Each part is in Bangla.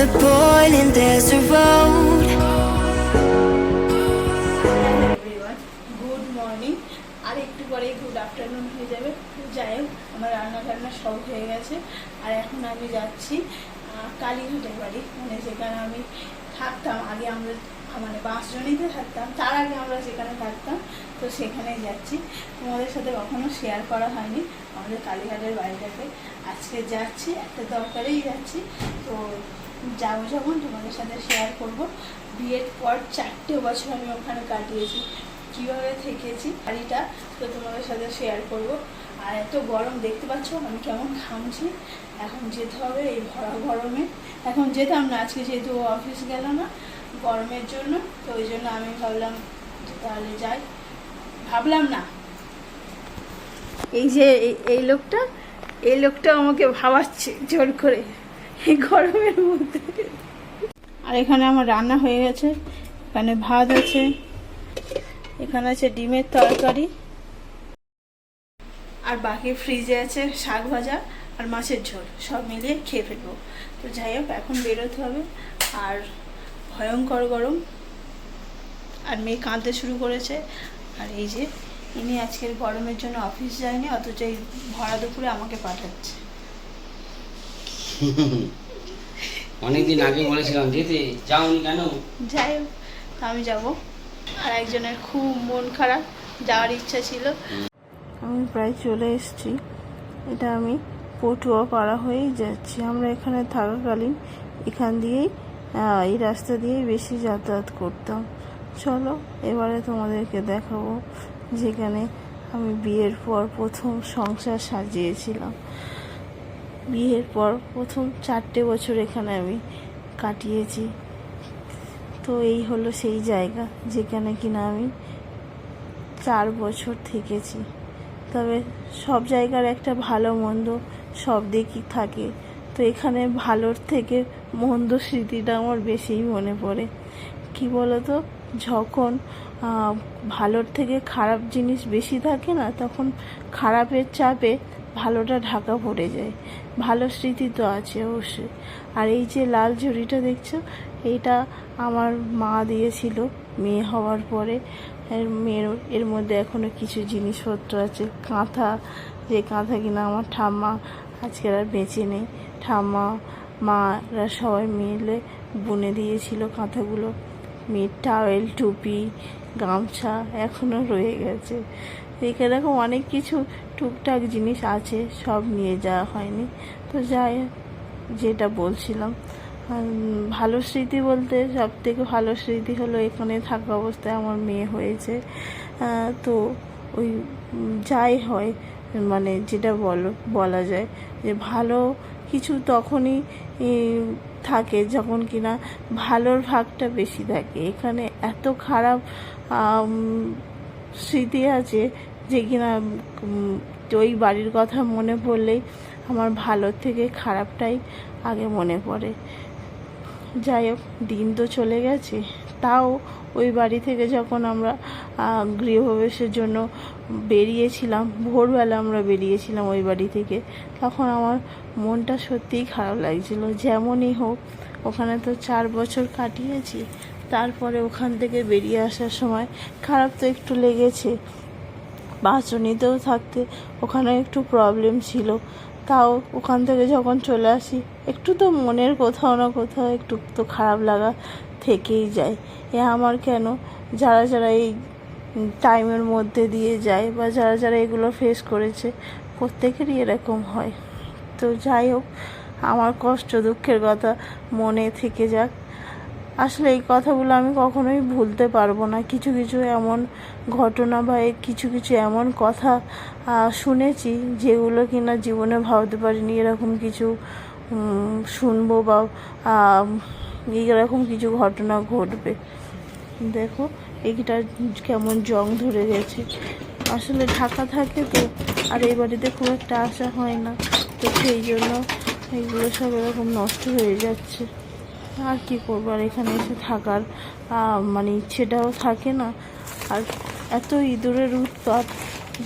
a boiling desert road. Good morning আর একটু পরে গুড আফটারনুন হয়ে যাবে। যাই হোক, আমার হয়ে গেছে। আর এখন আমি যাচ্ছি কালীঘাটের বাড়ি। মানে আমি থাকতাম, আগে আমরা মানে থাকতাম, তার আগে আমরা থাকতাম। তো যাচ্ছি। তোমাদের সাথে কখনো শেয়ার করা হয়নি আমাদের কালীঘাটের আজকে যাচ্ছি, একটা দরকারেই যাচ্ছি তো যাব যখন, তোমাদের সাথে শেয়ার করব। বিয়ের পর চারটে বছর আমি ওখানে কাটিয়েছি। কীভাবে থেকেছি বাড়িটা তো তোমাদের সাথে শেয়ার করব। আর এত গরম, দেখতে পাচ্ছ? আমি কেমন ঘামছি। এখন যেতে হবে এই ভরা গরমে। এখন যেতাম না, আজকে যেহেতু অফিস গেল না গরমের জন্য, তো ওই জন্য আমি ভাবলাম তাহলে যাই। ভাবলাম না। এই যে এই লোকটা এই লোকটা আমাকে ভাবাচ্ছে জোর করে। এই গরমের মধ্যে। আর এখানে আমার রান্না হয়ে গেছে। এখানে ভাত আছে। এখানে আছে ডিমের তরকারি। আর বাকি ফ্রিজে আছে শাক ভাজা আর মাছের ঝোল। সব মিলিয়ে খেয়ে ফেলব। তো যাই হোক, এখন বেরোতে হবে। আর ভয়ঙ্কর গরম। আর মেয়ে কাঁদতে শুরু করেছে। আর এই যে, ইনি আজকের গরমের জন্য অফিস যায়নি, অথচ এই ভরা দুপুরে আমাকে পাঠাচ্ছে। অনেকদিন আগে বলেছিলাম যেতে যাওনি কেন? যাই হোক আমি যাব। আর একজনের খুব মন খারাপ যাওয়ার ইচ্ছা ছিল। আমি প্রায় চলে এসেছি। এটা আমি পটুয়া পাড়া হয়েই যাচ্ছি। আমরা এখানে থাকাকালীন এখান দিয়েই এই রাস্তা দিয়েই বেশি যাতায়াত করতাম। চলো এবারে তোমাদেরকে দেখাবো যেখানে আমি বিয়ের পর প্রথম সংসার সাজিয়েছিলাম। বিয়ের পর প্রথম চারটে বছর এখানে আমি কাটিয়েছি। তো এই হলো সেই জায়গা যেখানে কিনা আমি চার বছর থেকেছি। তবে সব জায়গার একটা ভালো মন্দ সব দিকই থাকে। তো এখানে ভালোর থেকে মন্দ স্মৃতিটা আমার বেশিই মনে পড়ে। কি বলতো? যখন ভালোর থেকে খারাপ জিনিস বেশি থাকে না, তখন খারাপের চাপে ভালোটা ঢাকা পড়ে যায়। ভালো স্মৃতি তো আছে অবশ্যই। আর এই যে লাল ঝুড়িটা দেখছ এইটা আমার মা দিয়েছিল। মেয়ে হওয়ার পরে মেয়ের, এর মধ্যে এখনও কিছু জিনিসপত্র আছে। কাঁথা, যে কাঁথা কিনা আমার ঠাম্মা আজকের আর বেঁচে নেই। ঠাম্মা মারা সবাই মিলে বুনে দিয়েছিল কাঁথাগুলো। মেয়ের টাওয়েল টুপি, গামছা এখনও রয়ে গেছে। এখানে এরকম অনেক কিছু টুকটাক জিনিস আছে, সব নিয়ে যাওয়া হয়নি। তো যাই যেটা বলছিলাম ভালো স্মৃতি বলতে সব থেকে ভালো স্মৃতি হলো এখানে থাকা অবস্থায় আমার মেয়ে হয়েছে। তো ওই যাই হয় মানে যেটা বলো, বলা যায় যে ভালো কিছু তখনই থাকে যখন কিনা ভালোর ভাগটা বেশি থাকে। এখানে এত খারাপ স্মৃতি আছে যে কিনা ওই বাড়ির কথা মনে পড়লেই আমার ভালোর থেকে খারাপটাই আগে মনে পড়ে। যাই হোক, দিন তো চলে গেছে। তাও ওই বাড়ি থেকে যখন আমরা গৃহপ্রবেশের জন্য বেরিয়েছিলাম, ভোরবেলা আমরা বেরিয়েছিলাম ওই বাড়ি থেকে, তখন আমার মনটা সত্যিই খারাপ লাগছিল। যেমনই হোক, ওখানে তো চার বছর কাটিয়েছি। তারপরে ওখান থেকে বেরিয়ে আসার সময় খারাপ তো একটু লেগেছে। বাঁচনিতেও থাকতে ওখানে একটু প্রবলেম ছিল। তাও ওখান থেকে যখন চলে আসি, একটু তো মনের কোথাও না কোথাও একটু তো খারাপ লাগা থেকেই যায়। এ আমার কেন? যারা যারা এই টাইমের মধ্যে দিয়ে যায় বা যারা যারা এগুলো ফেস করেছে, প্রত্যেকেরই এরকম হয়। তো যাই হোক, আমার কষ্ট দুঃখের কথা মনে থেকে যাক। আসলে এই কথাগুলো আমি কখনোই ভুলতে পারব না। কিছু কিছু এমন ঘটনা বা কিছু কিছু এমন কথা শুনেছি যেগুলো কিনা জীবনে ভাবতে পারিনি। এরকম কিছু শুনব বা আহ, এইরকম কিছু ঘটনা ঘটবে। দেখো এইটা কেমন জং ধরে গেছে। আসলে ঢাকা থাকে তো আর এই বাড়িতে খুব একটা আসা হয় না। তো সেই জন্য এইগুলো সব এরকম নষ্ট হয়ে যাচ্ছে। আর কি করব? আর এখানে এসে থাকার মানে ইচ্ছেটাও থাকে না। আর এত ইঁদুরের উৎপাত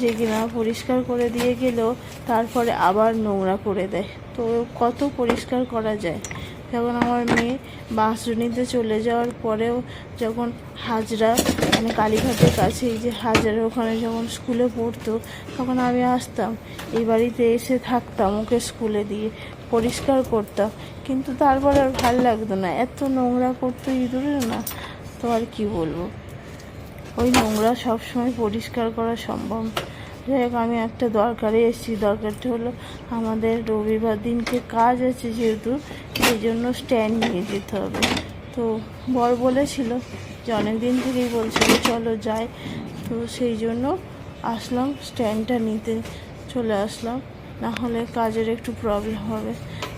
যে কিনা পরিষ্কার করে দিয়ে গেলেও তারপরে আবার নোংরা করে দেয়। তো কত পরিষ্কার করা যায়? যখন আমার মেয়ে বাঁশরুনিতে চলে যাওয়ার পরেও যখন হাজরা মানে কালীঘাটের কাছে যে হাজরা ওখানে যখন স্কুলে পড়তো, তখন আমি আসতাম। এই বাড়িতে এসে থাকতাম ওকে স্কুলে দিয়ে, পরিষ্কার করতাম। কিন্তু তারপর আর ভালো লাগতো না। এত নোংরা করতো ইঁদুরে না, তো আর কি বলব? ওই নোংরা সবসময় পরিষ্কার করা সম্ভব। যাই হোক, আমি একটা দরকারে এসেছি। দরকারটা হলো আমাদের রবিবার দিনকে কাজ আছে যেহেতু, সেই জন্য স্ট্যান্ড নিয়ে যেতে হবে। তো বর বলেছিল, যে অনেক দিন থেকেই বলছিল, চলো যাই। তো সেই জন্য আসলাম স্ট্যান্ডটা নিতে চলে আসলাম। না হলে কাজের একটু প্রবলেম হবে।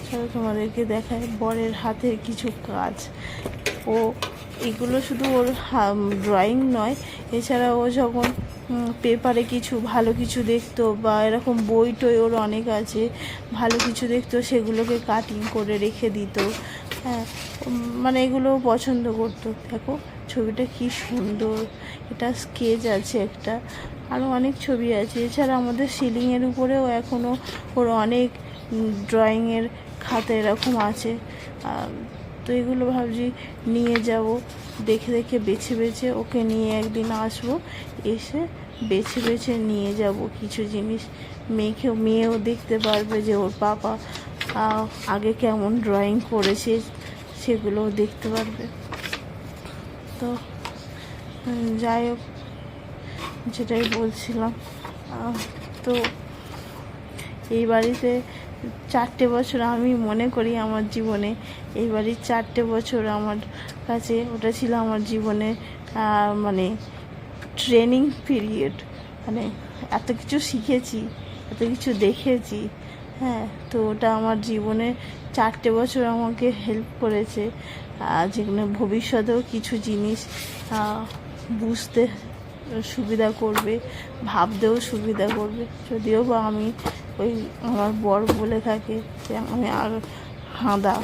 চলো তোমাদেরকে দেখায় বরের হাতের কিছু কাজ। ও এগুলো শুধু ওর ড্রয়িং নয়। এছাড়া ও যখন পেপারে কিছু, ভালো কিছু দেখতো বা এরকম বই টই ওর অনেক আছে, ভালো কিছু দেখতো, সেগুলোকে কাটিং করে রেখে দিত। হ্যাঁ মানে এগুলো পছন্দ করতো। দেখো, ছবিটা কি সুন্দর। এটা স্কেচ আছে একটা। আরও অনেক ছবি আছে। এছাড়া আমাদের সিলিংয়ের উপরেও এখনও ওর অনেক ড্রয়িংয়ের খাতা এরকম আছে। তো এগুলো ভাবছি নিয়ে যাব। দেখে দেখে বেছে বেছে ওকে নিয়ে একদিন আসব। এসে বেছে বেছে নিয়ে যাব কিছু জিনিস। মেয়েকেও মেয়েও দেখতে পারবে যে ওর পাপা আগে কেমন ড্রয়িং করেছে সেগুলোও দেখতে পারবে। তো যাই হোক, যেটাই বলছিলাম। তো এই বাড়িতে চারটে বছর আমি মনে করি আমার জীবনে। এই বাড়ির চারটে বছর আমার কাছে ওটা ছিল আমার জীবনে মানে ট্রেনিং পিরিয়ড মানে এত কিছু শিখেছি, এত কিছু দেখেছি হ্যাঁ তো ওটা আমার জীবনে চারটে বছর আমাকে হেল্প করেছে। যেগুলো ভবিষ্যতেও কিছু জিনিস বুঝতে সুবিধা করবে, ভাবতেও সুবিধা করবে। যদিও বা আমি ওই আমার বর বলে থাকে যে আমি আর হাঁদা।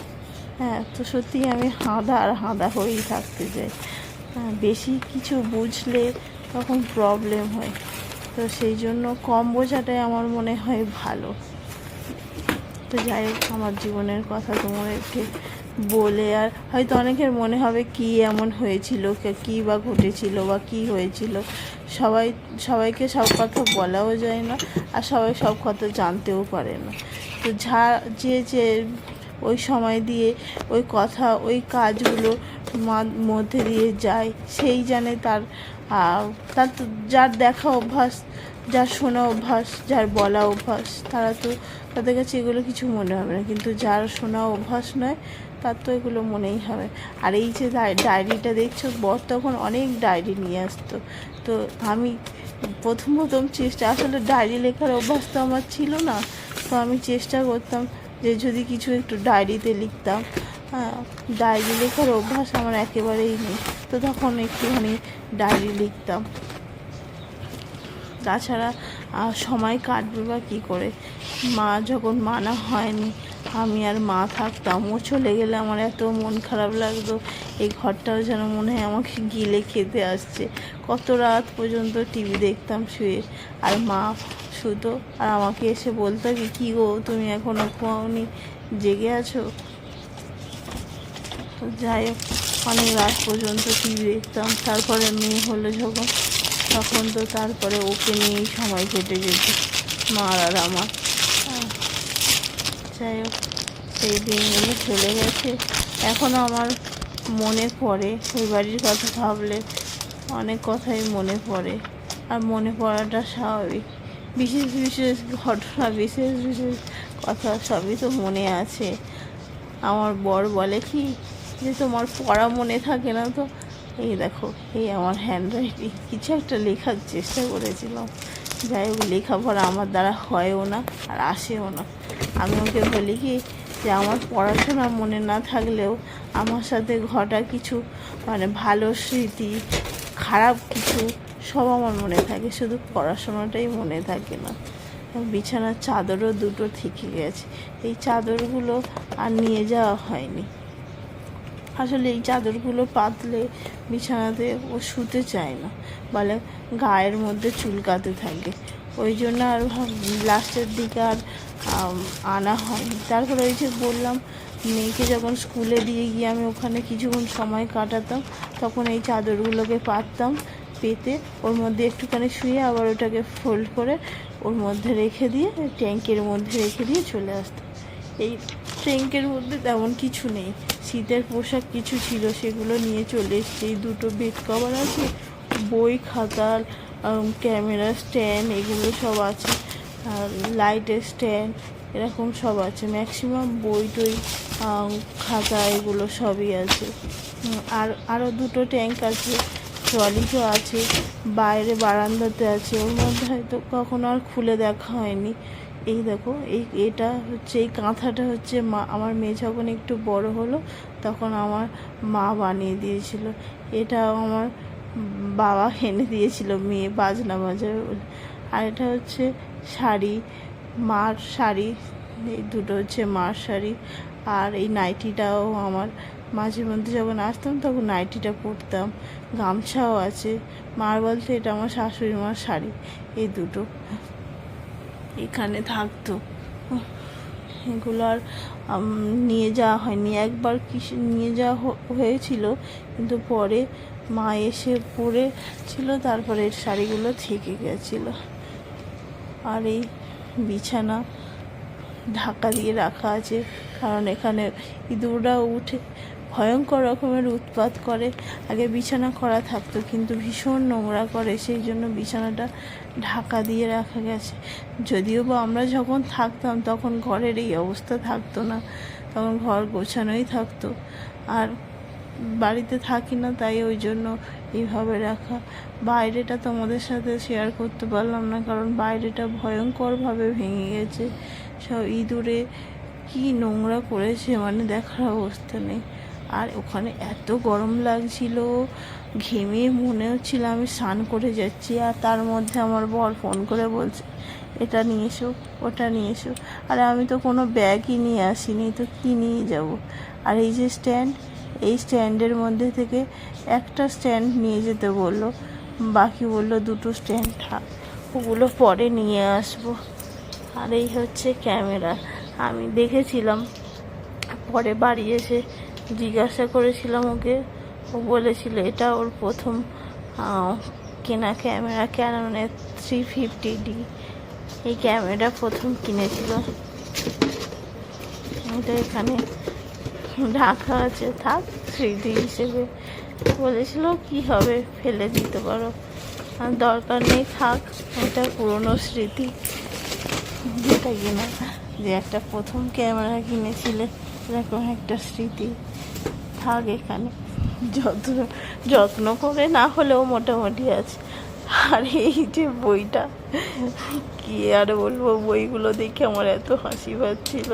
হ্যাঁ তো সত্যি আমি হাঁদা আর হাঁদা হয়েই থাকতে চাই। হ্যাঁ বেশি কিছু বুঝলে তখন প্রবলেম হয়। তো সেই জন্য কম বোঝাটাই আমার মনে হয় ভালো। তো যাই হোক, আমার জীবনের কথা তোমাদেরকে বলে আর হয়তো অনেকের মনে হবে কি এমন হয়েছিল, কে- কি বা ঘটেছিল বা কি হয়েছিল। সবাই, সবাইকে সব কথা বলাও যায় না, আর সবাই সব কথা জানতেও পারে না। তো যা যে যে ওই সময় দিয়ে ওই কথা, ওই কাজগুলো মধ্যে দিয়ে যায়, সেই জানে তার তার যার দেখা অভ্যাস, যার শোনা অভ্যাস, যার বলা অভ্যাস, তারা তো তাদের কাছে এগুলো কিছু মনে হবে না। কিন্তু যার শোনা অভ্যাস নয়, তার তো এগুলো মনেই হবে। আর এই যে ডায়- ডায়েরিটা দেখছ, বর তখন অনেক ডায়েরি নিয়ে আসতো। তো আমি প্রথম প্রথম চেষ্টা, আসলে ডায়েরি লেখার অভ্যাস তো আমার ছিল না। তো আমি চেষ্টা করতাম যে যদি কিছু একটু ডায়েরিতে লিখতাম হ্যাঁ ডায়েরি লেখার অভ্যাস আমার একেবারেই নেই। তো তখন একটুখানি ডায়েরি লিখতাম। তাছাড়া সময় কাটবে বা কী করে? মা যখন মানা হয়নি, আমি আর মা থাকতাম। ও চলে গেলে আমার এত মন খারাপ লাগতো। এই ঘরটাও যেন মনে হয় আমাকে গিলে খেতে আসছে। কত রাত পর্যন্ত টিভি দেখতাম শুয়ে। আর মা শুতো। আর আমাকে এসে বলতো কি কী গো, তুমি এখনও ঘুমাওনি? জেগে আছো? তো যাই হোক, অনেক রাত পর্যন্ত টিভি দেখতাম। তারপরে মেয়ে হলো যখন তখন তো তারপরে ওকে নিয়েই সময় কেটে যেত, মার আর আমার। যাই হোক, সেই দিনগুলো চলে গেছে। এখনও আমার মনে পড়ে, ওই বাড়ির কথা ভাবলে অনেক কথাই মনে পড়ে। আর মনে পড়াটা স্বাভাবিক। বিশেষ বিশেষ ঘটনা, বিশেষ বিশেষ কথা সবই তো মনে আছে। আমার বর বলে কি যে তোমার পড়া মনে থাকে না তো? এই দেখো, এই আমার হ্যান্ড রাইটিং কিছু একটা লেখার চেষ্টা করেছিলাম। যাই হোক লেখাপড়া আমার দ্বারা হয়ও না আর আসেও না। আমি ওকে বলি কি যে, আমার পড়াশোনা মনে না থাকলেও আমার সাথে ঘটা কিছু মানে ভালো স্মৃতি, খারাপ কিছু, সব আমার মনে থাকে। শুধু পড়াশোনাটাই মনে থাকে না। বিছানার চাদরও দুটো থেকে গেছে। এই চাদরগুলো আর নিয়ে যাওয়া হয়নি। আসলে এই চাদরগুলো পাতলে বিছানাতে ও শুতে চায় না। বলে গায়ের মধ্যে চুলকাতে থাকে। ওই জন্য আর লাস্টের দিকে আর আনা হয়নি। তারপরে ওই যে বললাম, মেয়েকে যখন স্কুলে দিয়ে গিয়ে আমি ওখানে কিছুক্ষণ সময় কাটাতাম, তখন এই চাদরগুলোকে পাততাম, পেতে ওর মধ্যে একটুখানি শুয়ে আবার ওটাকে ফোল্ড করে ওর মধ্যে রেখে দিয়ে ট্যাঙ্কের মধ্যে রেখে দিয়ে চলে আসতাম। এই ট্যাঙ্কের মধ্যে তেমন কিছু নেই। শীতের পোশাক কিছু ছিল, সেগুলো নিয়ে চলে এসেছি। দুটো বেড কভার আছে, বই, খাতার ক্যামেরা স্ট্যান্ড এগুলো সব আছে। আর লাইটের স্ট্যান্ড এরকম সব আছে। ম্যাক্সিমাম বই টই খাতা, এগুলো সবই আছে। আর আরও দুটো ট্যাঙ্ক আছে ট্রলিও আছে, বাইরে বারান্দাতে আছে। ওর মধ্যে হয়তো কখনো আর খুলে দেখা হয়নি। এই দেখো, এই, এটা হচ্ছে, এই কাঁথাটা হচ্ছে মা, আমার মেয়ে যখন একটু বড় হলো, তখন আমার মা বানিয়ে দিয়েছিল। এটা আমার বাবা এনে দিয়েছিল মেয়ে বাজনা বাজার। আর এটা হচ্ছে শাড়ি, মার শাড়ি, এই দুটো হচ্ছে মার শাড়ি। আর এই নাইটিটাও আমার মাঝে মধ্যে যখন আসতাম, তখন নাইটিটা পরতাম। গামছাও আছে। মার বলতে এটা আমার শাশুড়ি মার শাড়ি, এই দুটো। এখানে থাকতো। এগুলো আর নিয়ে যাওয়া হয়নি। একবার কিসে নিয়ে যাওয়া হয়েছিল, কিন্তু পরে মা এসে পড়েছিল, তারপরে এর শাড়িগুলো থেকে গেছিল। আর এই বিছানা ঢাকা দিয়ে রাখা আছে, কারণ এখানে ইঁদুররা উঠে ভয়ঙ্কর রকমের উৎপাত করে, আগে বিছানা করা থাকতো, কিন্তু ভীষণ নোংরা করে, সেই জন্য বিছানাটা ঢাকা দিয়ে রাখা গেছে। যদিও বা আমরা যখন থাকতাম, তখন ঘরের এই অবস্থা থাকতো না, তখন ঘর গোছানোই থাকতো। আর বাড়িতে থাকি না, তাই ওই জন্য এইভাবে রাখা। বাইরেটা তোমাদের সাথে শেয়ার করতে পারলাম না, কারণ বাইরেটা ভয়ঙ্করভাবে ভেঙে গেছে। সব ইঁদুরে কি নোংরা করেছে মানে দেখার অবস্থা নেই। আর ওখানে এত গরম লাগছিল, ঘেমে মনে হচ্ছিল আমি স্নান করে যাচ্ছি আর তার মধ্যে আমার বর ফোন করে বলছে, এটা নিয়ে এসো, ওটা নিয়ে এসো। আর আমি তো কোনো ব্যাগই নিয়ে আসিনি, তো কী নিয়ে যাব? আর এই যে স্ট্যান্ড, এই স্ট্যান্ডের মধ্যে থেকে একটা স্ট্যান্ড নিয়ে যেতে বলল, বাকি বলল দুটো স্ট্যান্ড থাক, ওগুলো পরে নিয়ে আসব। আর এই হচ্ছে ক্যামেরা, আমি দেখেছিলাম, পরে বাড়ি এসে জিজ্ঞাসা করেছিলাম ওকে। ও বলেছিল, এটা ওর প্রথম কেনা ক্যামেরা ক্যাননের থ্রি ফিফটি ডি এই ক্যামেরা প্রথম কিনেছিল। এটা এখানে রাখা আছে, থাক স্মৃতি হিসেবে। বলেছিল, কি হবে? ফেলে দিতে পারো। আর দরকার নেই, থাক, এটা পুরনো স্মৃতি। যেটা কিনা, যে একটা প্রথম ক্যামেরা কিনেছিলে, এরকম একটা স্মৃতি। থাক এখানে। যত্ন যত্ন করে না হলেও মোটামুটি আছে। আর এই যে বইটা, কি আর বলব, বইগুলো দেখে আমার এত হাসি পাচ্ছিল।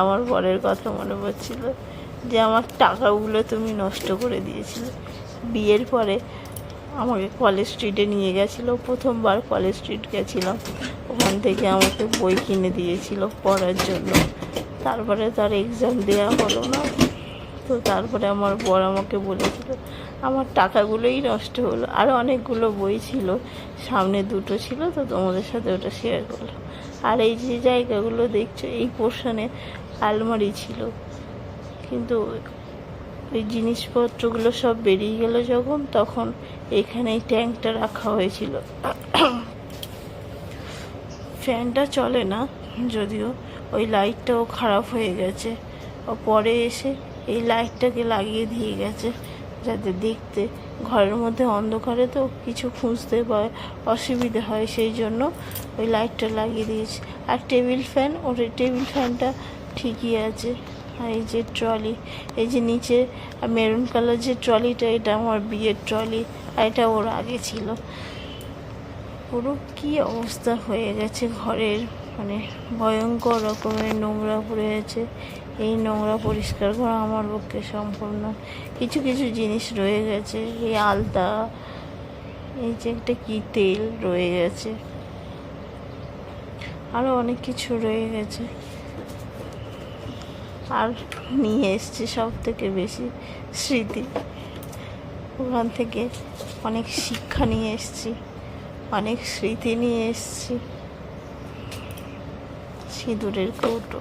আমার বরের কথা মনে পড়ছিল যে, আমার টাকাগুলো তুমি নষ্ট করে দিয়েছিলে। বিয়ের পরে আমাকে কলেজ স্ট্রিটে নিয়ে গেছিল। প্রথমবার কলেজ স্ট্রিট গেছিলাম। ওখান থেকে আমাকে বই কিনে দিয়েছিল পড়ার জন্য। তারপরে তার এক্সাম দেওয়া হলো না। তো তারপরে আমার বর আমাকে বলেছিল, আমার টাকাগুলোই নষ্ট হলো। আরও অনেকগুলো বই ছিল, সামনে দুটো ছিল, তো তোমাদের সাথে ওটা শেয়ার করলাম। আর এই যে জায়গাগুলো দেখছ, এই পোর্শনে আলমারি ছিল। কিন্তু এই জিনিসপত্রগুলো সব বেরিয়ে গেল যখন, তখন এখানে এই ট্যাঙ্কটা রাখা হয়েছিল। ফ্যানটা চলে না, যদিও ওই লাইটটাও খারাপ হয়ে গেছে। ও পরে এসে এই লাইটটাকে লাগিয়ে দিয়ে গেছে, যাতে দেখতে ঘরের মধ্যে অন্ধকারে তো কিছু খুঁজতে বা অসুবিধে হয়, সেই জন্য ওই লাইটটা লাগিয়ে দিয়েছে। আর টেবিল ফ্যান, ওর টেবিল ফ্যানটা ঠিকই আছে। আর এই যে ট্রলি, এই যে নিচে মেরুন কালার যে ট্রলিটা, এটা আমার বিয়ের ট্রলি, আর এটা ওর আগে ছিল। পুরো কি অবস্থা হয়ে গেছে ঘরের মানে ভয়ঙ্কর রকমের নোংরা পড়ে গেছে এই নোংরা পরিষ্কার করা আমার পক্ষে সম্পূর্ণ কিছু কিছু জিনিস রয়ে গেছে, এই আলতা, এই যে একটা কি তেল রয়ে গেছে। আরও অনেক কিছু রয়ে গেছে। আর নিয়ে এসছে সব থেকে বেশি স্মৃতি। ওখান থেকে অনেক শিক্ষা নিয়ে এসছি, অনেক স্মৃতি নিয়ে এসছি। সিঁদুরের কৌটো।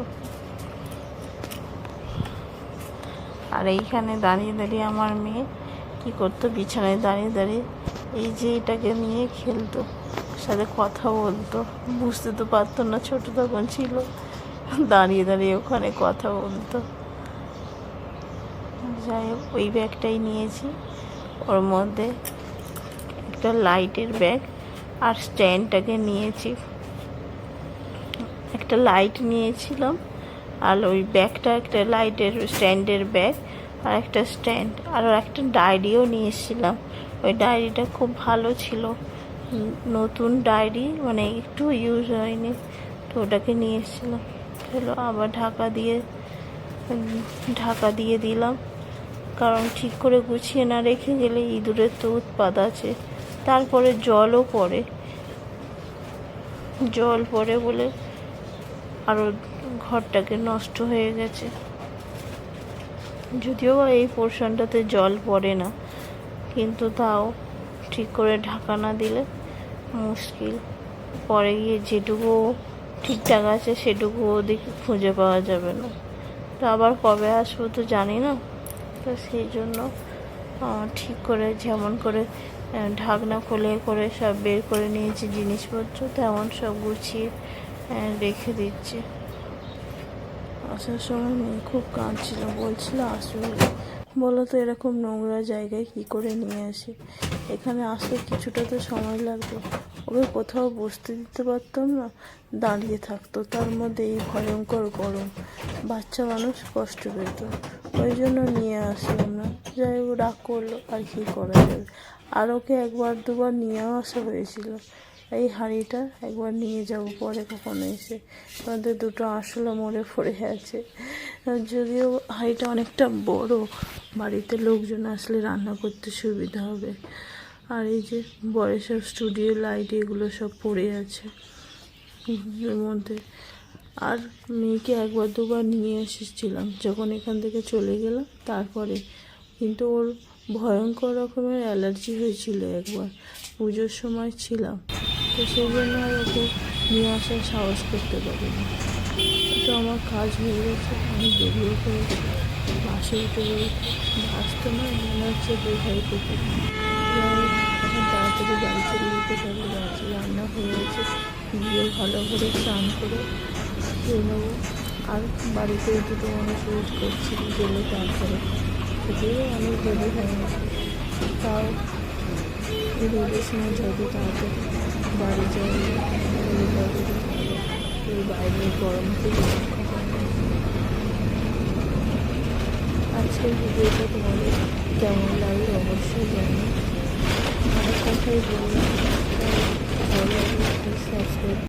আর এইখানে দাঁড়িয়ে দাঁড়িয়ে আমার মেয়ে কি করতো? বিছানায় দাঁড়িয়ে দাঁড়িয়ে এই যে এটাকে নিয়ে খেলতো সাথে কথা বলতো। বুঝতে তো পারতো না, ছোট তখন ছিল। দাঁড়িয়ে দাঁড়িয়ে ওখানে কথা বলতো। যাই হোক, ওই ব্যাগটাই নিয়েছি। ওর মধ্যে একটা লাইটের ব্যাগ আর স্ট্যান্ডটাকে নিয়েছি। একটা লাইট নিয়েছিলাম। আর ওই ব্যাগটা একটা লাইটের স্ট্যান্ডের ব্যাগ আর একটা স্ট্যান্ড। আর একটা ডায়েরিও নিয়ে এসেছিলাম। ওই ডায়েরিটা খুব ভালো ছিল। নতুন ডায়েরি মানে একটু ইউজ হয়নি, তো ওটাকে নিয়ে এসেছিলাম। চলো আবার ঢাকা দিয়ে ঢাকা দিয়ে দিলাম। কারণ ঠিক করে গুছিয়ে না রেখে গেলে ইঁদুরের তো উৎপাদ আছে। তারপরে জলও পড়ে। জল পড়ে বলে আরও ঘরটাকে নষ্ট হয়ে গেছে। যদিও এই পোর্শনটাতে জল পড়ে না, কিন্তু তাও ঠিক করে ঢাকা না দিলে মুশকিল। পরে গিয়ে যেটুকু ঠিকঠাক আছে সেটুকু ওদিকে খুঁজে পাওয়া যাবে না। তো আবার কবে আসব তো জানি না। তো সেই জন্য ঠিক করে যেমন করে ঢাকনা খুলে করে সব বের করে নিয়েছি জিনিসপত্র, তেমন সব গুছিয়ে রেখে দিচ্ছি। আসার সময় মেয়ে খুব কাঁদছিল, বলছিল আসবে বলো তো এরকম নোংরা জায়গায় কি করে নিয়ে আসি? এখানে আসতে কিছুটা তো সময় লাগবে ওকে কোথাও বসতে দিতে পারতাম না, দাঁড়িয়ে থাকতো। তার মধ্যে এই ভয়ঙ্কর গরম, বাচ্চা মানুষ কষ্ট পেত। ওই জন্য নিয়ে আসলাম না। যাই হোক, রাগ করল, আর কি করা যাবে? আর ওকে একবার দুবার নিয়েও আসা হয়েছিল। এই হাঁড়িটা একবার নিয়ে যাব পরে কখনো এসে। আমাদের দুটো আঁশলা মরে পড়ে আছে। যদিও হাঁড়িটা অনেকটা বড়, বাড়িতে লোকজন আসলে রান্না করতে সুবিধা হবে। আর এই যে বড় সব স্টুডিও লাইট এগুলো সব পড়ে আছে এর মধ্যে। আর মেয়েকে একবার দুবার নিয়ে এসেছিলাম, যখন এখান থেকে চলে গেলাম তারপরে। কিন্তু ওর ভয়ঙ্কর রকমের অ্যালার্জি হয়েছিল একবার, পুজোর সময় ছিলাম। তো সেই জন্য আর ওকে নিয়ে আসার সাহস করতে পারি না তো আমার কাজ হয়ে গেছে, আমি বেরিয়ে পড়েছি বাসে উঠে পড়েছি আসতে না, মনে হচ্ছে করতে এখন তাড়াতাড়ি বাড়ি চলে যেতে পারব রান্না হয়ে গেছে। গিয়ে ভালো করে স্নান করে খেয়ে নেব। আর বাড়িতে দুটো মানুষ ওয়েট করছি গেলে তারপরে। যদিও অনেক দেরি হয়ে গেছে তাও রোদের সময় যত তাড়াতাড়ি। বাড়ি যাই বাইরে গরম। আজকের ভিডিওটা তোমাদের কেমন লাগল অবশ্যই জানি অনেক কথাই বললাম ভালো লাগলে সাবস্ক্রাইব